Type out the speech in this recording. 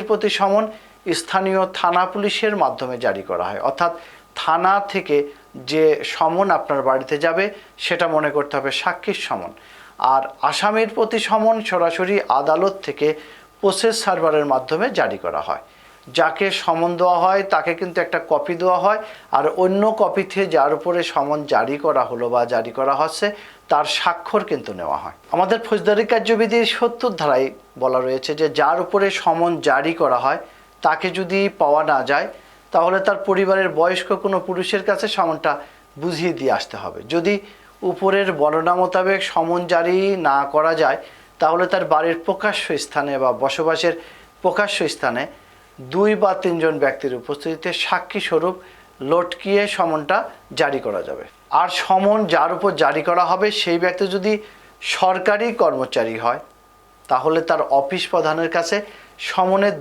প্রতি সমন স্থানীয় থানা পুলিশের মাধ্যমে জারি করা হয়। অর্থাৎ থানা থেকে যে সমন আপনার বাড়িতে যাবে, সেটা মনে করতে হবে সাক্ষীর সমন। আর আসামির প্রতি সমন সরাসরি আদালত থেকে প্রসেস সার্ভারের মাধ্যমে জারি করা হয়। যাকে সমন দেওয়া হয়, তাকে কিন্তু একটা কপি দেওয়া হয়। আর অন্য কপিতে যার উপরে সমন জারি করা হলো বা জারি করা হচ্ছে, তার স্বাক্ষর কিন্তু নেওয়া হয়। আমাদের ফৌজদারি কার্যবিধির সত্তর ধারায় বলা রয়েছে যে, যার উপরে সমন জারি করা হয়, তাকে যদি পাওয়া না যায়, তাহলে তার পরিবারের বয়স্ক কোনো পুরুষের কাছে সমনটা বুঝিয়ে দিয়ে আসতে হবে। যদি উপরের বর্ণনা মোতাবেক সমন জারি না করা যায়, তাহলে তার বাড়ির প্রকাশ্য স্থানে বা বসবাসের প্রকাশ্য স্থানে দুই বা তিনজন ব্যক্তির উপস্থিতিতে সাক্ষী স্বরূপ লটকিয়ে সমনটা জারি করা যাবে। আর সমন যার উপর জারি করা হবে, সেই ব্যক্তি যদি সরকারি কর্মচারী হয়, তাহলে তার অফিস প্রধানের কাছে সমনের